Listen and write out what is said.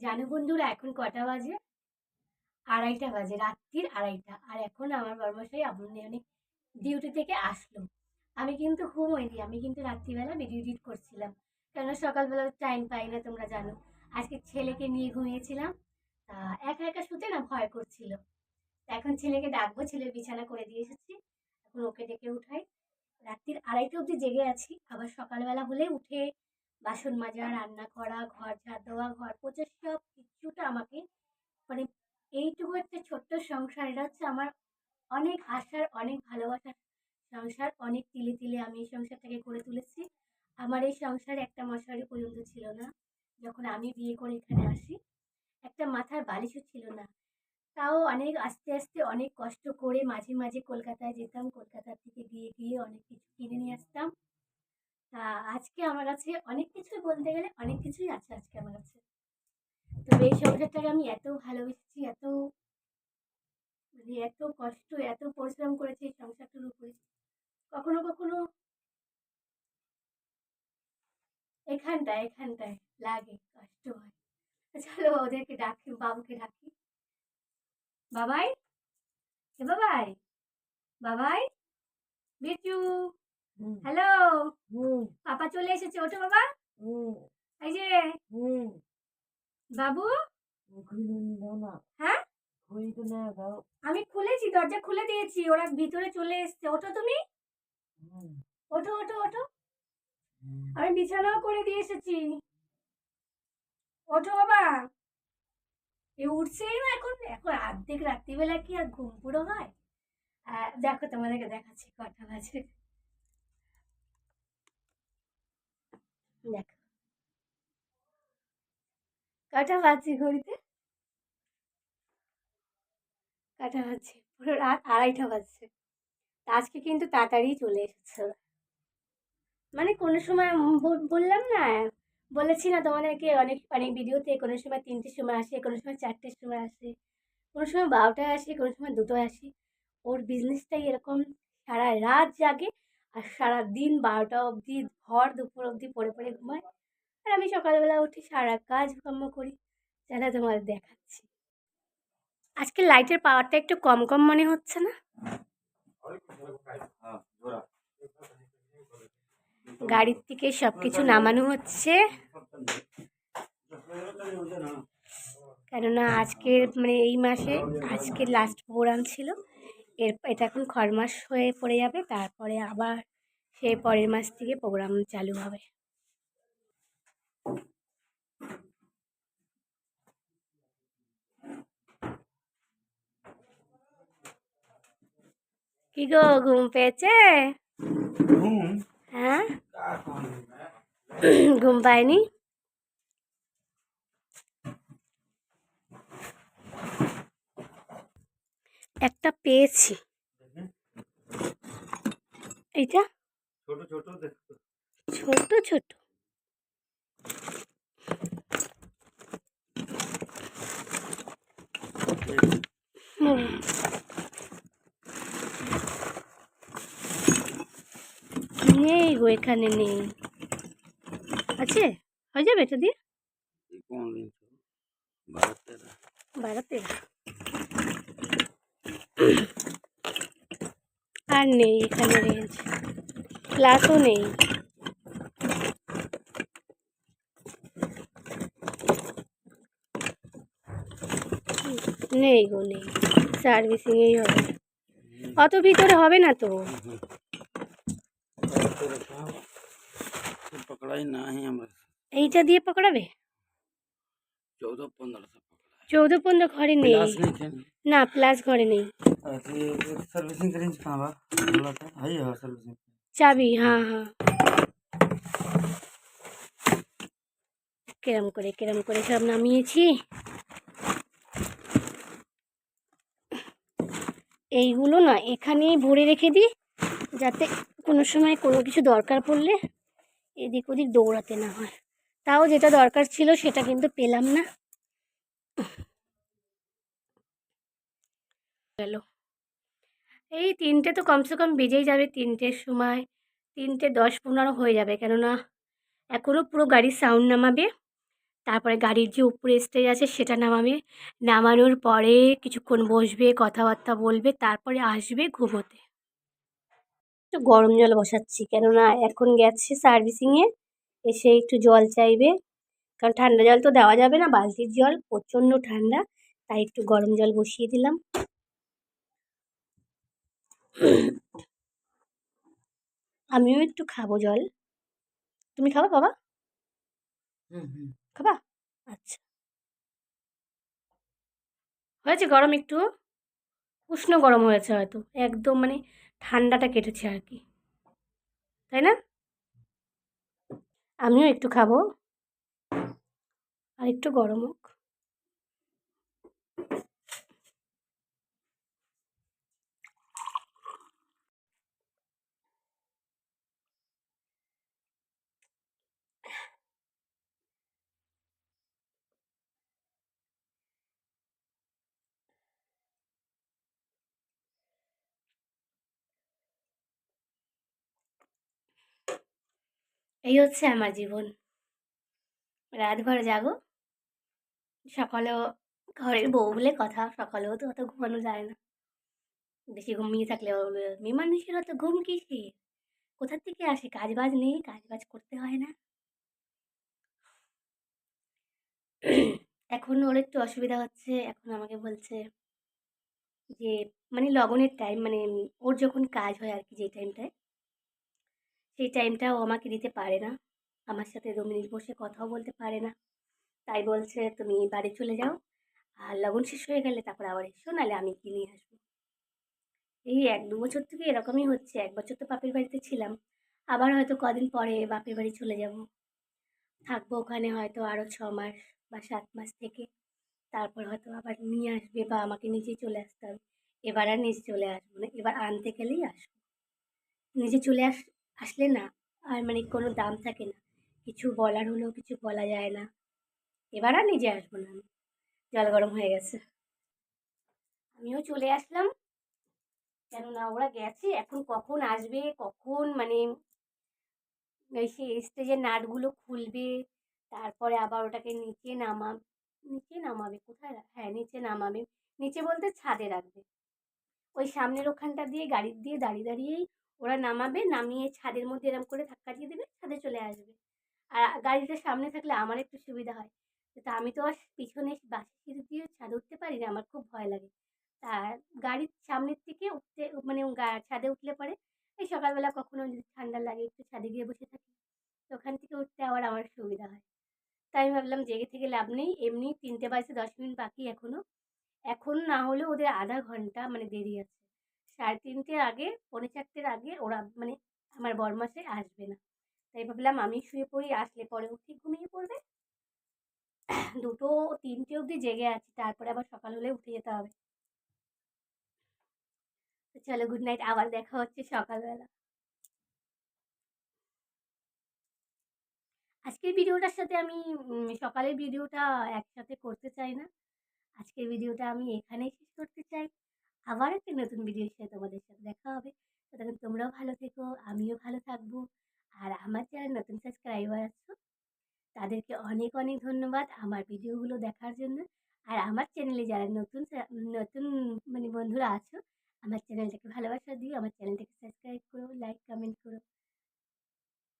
জানো বন্ধুরা, এখন কটা বাজে? আড়াইটা বাজে, রাত্রির আড়াইটা। আর এখন আমার বর্মশাই আপনি অনেক ডিউটি থেকে আসলো। আমি কিন্তু ঘুমোইনি, আমি কিন্তু রাত্রিবেলা ভিডিও এডিট করছিলাম। কেননা সকালবেলা টাইম পাই না, তোমরা জানো। আজকে ছেলেকে নিয়ে ঘুমিয়েছিলাম। তা একা একা শুতে না ভয় করছিল। এখন ছেলেকে ডাকবো, ছেলের বিছানা করে দিয়ে এসেছি। এখন ওকে ডেকে উঠাই। রাত্রির আড়াইটা অবধি জেগে আছি। আবার সকালবেলা হলে উঠে বাসন মাজা, রান্না করা, ঘর ঝাড় দেওয়া, ঘর পোছা, সব কিছুটা আমাকে মানে এইটুকু একটা ছোট্ট সংসার, এটা হচ্ছে আমার অনেক আশার, অনেক ভালোবাসার সংসার, অনেক তিলে তিলে আমি এই সংসারটাকে করে তুলেছি। আমার এই সংসারে একটা মশারি পর্যন্ত ছিল না। যখন আমি বিয়ে করে এখানে আসি, একটা মাথার বালিশও ছিল না। তাও অনেক আস্তে আস্তে অনেক কষ্ট করে মাঝে মাঝে কলকাতায় যেতাম, কলকাতা থেকে গিয়ে গিয়ে অনেক কিছু কিনে নিয়ে আসতাম। আজকে আমার কাছে অনেক কিছুই বলতে গেলে অনেক কিছুই আছে আজকে আমার কাছে। তো এই সংসারটাকে আমি এত ভালোবেসেছি এত মানে এত কষ্ট এত পরিশ্রম করেছি এই সংসারটার উপরে। কখনো কখনো এখানটায় এখানটায় লাগে কষ্ট হয়। চলো ওদেরকে ডাকি বাবুকে ডাকি। বাবাই? এ বাবাই? বাবাই? হুম, হ্যালো? পাপা চলে এসেছে ওঠো বাবা। এই যে বাবু। হ্যাঁ? আমি খুলেছি দরজা খুলে দিয়েছি ওরা ভিতরে চলে এসছে। ওঠো তুমি। ওঠো ওঠো ওঠো। আমি বিছানাও করে দিয়ে এসেছি। ওঠো বাবা। এ উঠছেই না এখন? এখন অর্ধেক রাত্রিবেলা কি আর ঘুম পুরো হয়? দেখো তোমাদেরকে দেখাচ্ছি কটা বাজে। দেখো। কটা বাজছে ঘড়িতে। কটা বাজছে, পুরো রাত আড়াইটা বাজছে। আজকে কিন্তু তাড়াতাড়ি চলে এসেছে। মানে কোনো সময় বললাম না, বলেছি না তোমাদেরকে অনেক অনেক ভিডিওতে, কোনো সময় তিনটের সময় আসে, কোনো সময় চারটের সময় আসে, কোনো সময় বারোটায় আসে, কোনো সময় দুটোয় আসে। ওর বিজনেসটাই এরকম সারা রাত জাগে। আর সারা দিন বারোটা অবধি ভর দুপুর অবধি পড়ে পড়ে ঘুমায় আর আমি সকালবেলা উঠি সারা কাজ কর্ম করি যারা তোমাদের দেখাচ্ছি। আজকে লাইটের পাওয়ারটা একটু কম কম মনে হচ্ছে না? গাড়ির থেকে সব কিছু নামানো হচ্ছে। কেননা আজকের মানে এই মাসে আজকের লাস্ট প্রোগ্রাম ছিল। এর এটা এখন খড় মাস হয়ে পড়ে যাবে তারপরে আবার সেই পরের মাস থেকে প্রোগ্রাম চালু হবে। কি গো ঘুম পেয়েছে? হ্যাঁ? ঘুম পায়নি? একটা পেয়েছি। এইটা? ছোট ছোট দেখো ছোট ছোট। নেই গো এখানে নেই। আছে? হয়ে যাবে এটা দিয়ে? বারো তেরো। আর নেই এখানে রেঞ্জ প্লাসও নেই। নেই গো নেই। সার্ভিসিংয়েই হবে। অত ভিতরে হবে না তো। এইটা দিয়ে পকড়াবে? চৌদ্দ পনেরোশো ঘরে নেই क्लास नहीं थे না প্লাস ঘরে নেই सर्विसिंग रेंज कहाँ बा बोला था है है सर्विसिंग চাবি হ্যাঁ হ্যাঁ কেরম করে কেরম করে সব নামিয়েছি এইগুলো না এখানেই ভরে রেখে দিই যাতে কোনো সময় কোনো কিছু দরকার পড়লে এদিক ওদিক দৌড়াতে না হয় তাও যেটা দরকার ছিল সেটা কিন্তু পেলাম না গেল। এই তিনটে তো কমসে কম বেজেই যাবে তিনটের সময়। তিনটে দশ পনেরো হয়ে যাবে কেননা এখনও পুরো গাড়ির সাউন্ড নামাবে। তারপরে গাড়ির যে উপরে স্টেজ আছে সেটা নামাবে। নামানোর পরে কিছুক্ষণ বসবে, কথাবার্তা বলবে, তারপরে আসবে ঘুমোতে। একটু গরম জল বসাচ্ছি কেননা এখন গেছে সার্ভিসিংয়ে এসে একটু জল চাইবে। কারণ ঠান্ডা জল তো দেওয়া যাবে না বালতির জল প্রচণ্ড ঠান্ডা তাই একটু গরম জল বসিয়ে দিলাম। আমিও একটু খাব জল। তুমি খাবা বাবা? খাবা? আচ্ছা। হয়েছে গরম একটু? উষ্ণ গরম হয়েছে হয়তো একদম মানে ঠান্ডাটা কেটেছে আর কি। তাই না? আমিও একটু খাব। আর একটু গরম হোক। এই হচ্ছে আমার জীবন। রাতভর জাগো। সকালেও ঘরের বউ বলে কথা, সকালেও তো অত ঘুমানো যায় না। বেশি ঘুমিয়ে থাকলে মেয়ে মানুষের অত ঘুম কিসে কোথার থেকে আসে? কাজ বাজ নেই কাজ বাজ করতে হয় না? এখন ওর একটু অসুবিধা হচ্ছে, এখন আমাকে বলছে যে মানে লগনের টাইম মানে ওর যখন কাজ হয় আর কি যে টাইমটায় সেই টাইমটা ও আমাকে দিতে পারে না। আমার সাথে দু মিনিট বসে কথাও বলতে পারে না। তাই বলছে, তুমি বাড়ি চলে যাও আর লগন শেষ হয়ে গেলে তারপর আবার এসো, নাহলে আমি কি নিয়ে আসব। এই এক দু বছর থেকে এরকমই হচ্ছে, এক বছর তো বাপের বাড়িতে ছিলাম, আবার হয়তো কদিন পরে বাপের বাড়ি চলে যাব। থাকব ওখানে হয়তো আরও ছ মাস বা সাত মাস থেকে, তারপর হয়তো আবার নিয়ে আসবে বা আমাকে নিজে চলে আসতে হবে। এবার আর নিজে চলে আসব না, এবার আনতে গেলেই আসব। নিজে চলে আস, আসলে না, আর মানে কোনো দাম থাকে না। কিছু বলার হলেও কিছু বলা যায় না। এবার আর নিজে আসব না আমি। জল গরম হয়ে গেছে। আমিও চলে আসলাম। কেননা ওরা গেছে, এখন কখন আসবে, কখন মানে ওই সে স্টেজের নাটগুলো খুলবে, তারপরে আবার ওটাকে নিচে নামা, নিচে নামাবে কোথায়? হ্যাঁ নিচে নামাবে। নিচে বলতে ছাদে রাখবে। ওই সামনের ওখানটা দিয়ে গাড়ির দিয়ে দাঁড়িয়ে দাঁড়িয়েই ওরা নামাবে, নামিয়ে ছাদের মধ্যে এরম করে ধাক্কা দিয়ে দেবে, ছাদে চলে আসবে। আর গাড়িটা সামনে থাকলে আমার একটু সুবিধা হয়। তা আমি তো আর পিছনে বাসের সিঁড়ি দিয়ে ছাদে উঠতে পারি না, আমার খুব ভয় লাগে। তা গাড়ির সামনের থেকে উঠতে মানে ছাদে উঠলে পরে এই সকালবেলা কখনো যদি ঠান্ডা লাগে একটু ছাদে গিয়ে বসে থাকি, তো ওখান থেকে উঠতে আবার আমার সুবিধা হয়। তাই আমি ভাবলাম জেগে থেকে লাভ নেই, এমনি তিনটে বাজতে দশ মিনিট বাকি এখনও এখন না হলেও ওদের আধা ঘণ্টা মানে দেরি আছে। সাড়ে তিনটের আগে, পৌনে চারটের আগে ওরা মানে আমার বরমাসে আসবে না। তাই ভাবলাম আমি শুয়ে পড়ি, আসলে পরে উঠে ঘুমিয়ে পড়বে। দুটো তিনটে অবধি জেগে আছি, তারপরে আবার সকাল হলে উঠে যেতে হবে। তো চলো গুড নাইট আবার দেখা হচ্ছে সকালবেলা। আজকের ভিডিওটার সাথে আমি সকালের ভিডিওটা একসাথে করতে চাই না। আজকের ভিডিওটা আমি এখানেই শেষ করতে চাই। আবার একটা নতুন ভিডিওর সাথে তোমাদের সাথে দেখা হবে। ততক্ষণ তোমরাও ভালো থেকো, আমিও ভালো থাকব। আর আমার যারা নতুন সাবস্ক্রাইবার তাদেরকে অনেক অনেক ধন্যবাদ আমার ভিডিওগুলো দেখার জন্য। আর আমার চ্যানেলে যারা নতুন নতুন মানে বন্ধুরা আছো, আমার চ্যানেলটাকে ভালোবাসা দিও, আমার চ্যানেলটাকে সাবস্ক্রাইব করো, লাইক, কমেন্ট করো।